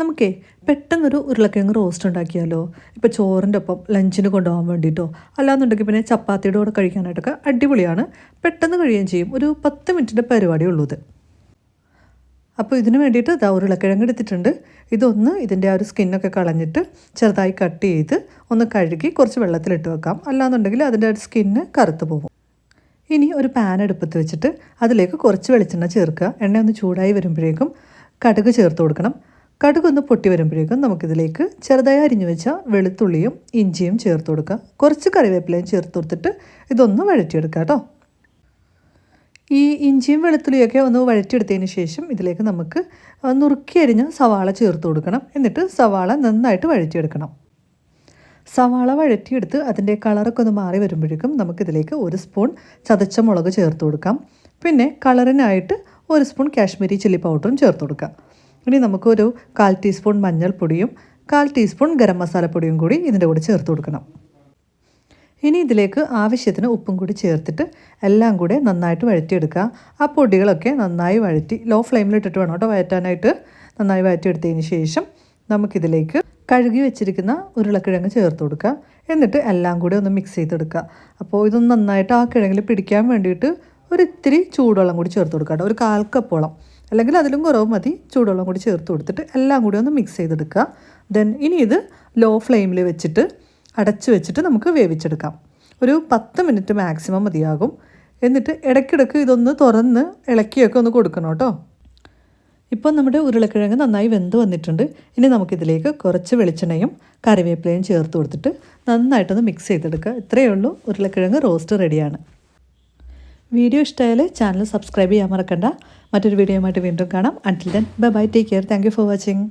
നമുക്കേ പെട്ടെന്നൊരു ഉരുളക്കിഴങ്ങ് റോസ്റ്റ് ഉണ്ടാക്കിയാലോ? ഇപ്പോൾ ചോറിന്റെ ഒപ്പം ലഞ്ചിന് കൊണ്ടുപോകാൻ വേണ്ടിയിട്ടോ അല്ലാന്നുണ്ടെങ്കിൽ പിന്നെ ചപ്പാത്തിയുടെ കൂടെ കഴിക്കാനായിട്ടൊക്കെ അടിപൊളിയാണ്. പെട്ടെന്ന് കഴിയുകയും ചെയ്യും. ഒരു പത്ത് മിനിറ്റിന്റെ പരിപാടി ഉള്ളൂ ഇത്. അപ്പോൾ ഇതിന് വേണ്ടിയിട്ട് ഇതാ ഉരുളക്കിഴങ്ങ് എടുത്തിട്ടുണ്ട്. ഇതൊന്ന് ഇതിന്റെ ആ ഒരു സ്കിന്നൊക്കെ കളഞ്ഞിട്ട് ചെറുതായി കട്ട് ചെയ്ത് ഒന്ന് കഴുകി കുറച്ച് വെള്ളത്തിലിട്ട് വെക്കാം. അല്ലാന്നുണ്ടെങ്കിൽ അതിന്റെ ഒരു സ്കിന്ന് കറുത്ത് പോകും. ഇനി ഒരു പാൻ അടുപ്പത്ത് വെച്ചിട്ട് അതിലേക്ക് കുറച്ച് വെളിച്ചെണ്ണ ചേർക്കുക. എണ്ണ ഒന്ന് ചൂടായി വരുമ്പോഴേക്കും കടുക് ചേർത്ത് കൊടുക്കണം. കടുക് ഒന്ന് പൊട്ടി വരുമ്പോഴേക്കും നമുക്കിതിലേക്ക് ചെറുതായി അരിഞ്ഞു വെച്ച വെളുത്തുള്ളിയും ഇഞ്ചിയും ചേർത്ത് കൊടുക്കുക. കുറച്ച് കറിവേപ്പിലയും ചേർത്ത് കൊടുത്തിട്ട് ഇതൊന്ന് വഴറ്റിയെടുക്കുക കേട്ടോ. ഈ ഇഞ്ചിയും വെളുത്തുള്ളിയൊക്കെ ഒന്ന് വഴറ്റിയെടുത്തതിന് ശേഷം ഇതിലേക്ക് നമുക്ക് നുറുക്കി അരിഞ്ഞ സവാള ചേർത്ത് കൊടുക്കണം. എന്നിട്ട് സവാള നന്നായിട്ട് വഴറ്റിയെടുക്കണം. സവാള വഴറ്റിയെടുത്ത് അതിന്റെ കളറൊക്കെ ഒന്ന് മാറി വരുമ്പോഴേക്കും നമുക്കിതിലേക്ക് ഒരു സ്പൂൺ ചതച്ച മുളക് ചേർത്ത് കൊടുക്കാം. പിന്നെ കളറിനായിട്ട് ഒരു സ്പൂൺ കാശ്മീരി ചില്ലി പൗഡറും ചേർത്ത് കൊടുക്കാം. ഇനി നമുക്കൊരു കാൽ ടീസ്പൂൺ മഞ്ഞൾപ്പൊടിയും കാൽ ടീസ്പൂൺ ഗരം മസാലപ്പൊടിയും കൂടി ഇതിന്റെ കൂടെ ചേർത്ത് കൊടുക്കണം. ഇനി ഇതിലേക്ക് ആവശ്യത്തിന് ഉപ്പും കൂടി ചേർത്തിട്ട് എല്ലാം കൂടെ നന്നായിട്ട് വഴറ്റിയെടുക്കുക. ആ പൊടികളൊക്കെ നന്നായി വഴറ്റി ലോ ഫ്ലെയിമിലിട്ടിട്ട് വേണം കേട്ടോ വഴറ്റാനായിട്ട്. നന്നായി വഴറ്റിയെടുത്തതിന് ശേഷം നമുക്കിതിലേക്ക് കഴുകി വെച്ചിരിക്കുന്ന ഉരുളക്കിഴങ്ങ് ചേർത്ത് കൊടുക്കുക. എന്നിട്ട് എല്ലാം കൂടി ഒന്ന് മിക്സ് ചെയ്തെടുക്കുക. അപ്പോൾ ഇതൊന്ന് നന്നായിട്ട് ആ കിഴങ്ങിൽ പിടിക്കാൻ വേണ്ടിയിട്ട് ഒരു ഇത്തിരി ചൂടുവെള്ളം കൂടി ചേർത്ത് കൊടുക്കുക ഒരു കാൽ കപ്പോളം അല്ലെങ്കിൽ അതിലും കുറവ് മതി. ചൂടുവെള്ളം കൂടി ചേർത്ത് കൊടുത്തിട്ട് എല്ലാം കൂടി ഒന്ന് മിക്സ് ചെയ്തെടുക്കുക. ദെൻ ഇനി ഇത് ലോ ഫ്ലെയിമിൽ വെച്ചിട്ട് അടച്ച് വെച്ചിട്ട് നമുക്ക് വേവിച്ചെടുക്കാം. ഒരു പത്ത് മിനിറ്റ് മാക്സിമം മതിയാകും. എന്നിട്ട് ഇടയ്ക്കിടയ്ക്ക് ഇതൊന്ന് തുറന്ന് ഇളക്കിയൊക്കെ ഒന്ന് കൊടുക്കണം കേട്ടോ. ഇപ്പോൾ നമ്മുടെ ഉരുളക്കിഴങ്ങ് നന്നായി വെന്ത് വന്നിട്ടുണ്ട്. ഇനി നമുക്കിതിലേക്ക് കുറച്ച് വെളിച്ചെണ്ണയും കറിവേപ്പിലയും ചേർത്ത് കൊടുത്തിട്ട് നന്നായിട്ടൊന്ന് മിക്സ് ചെയ്തെടുക്കുക. ഇത്രയേ ഉള്ളൂ. ഉരുളക്കിഴങ്ങ് റോസ്റ്റ് റെഡിയാണ് വീഡിയോ ഇഷ്ടമായാൽ ചാനൽ സബ്സ്ക്രൈബ് ചെയ്യാൻ മറക്കണ്ട. മറ്റൊരു വീഡിയോയുമായിട്ട് വീണ്ടും കാണാം. Until then bye bye take care thank for watching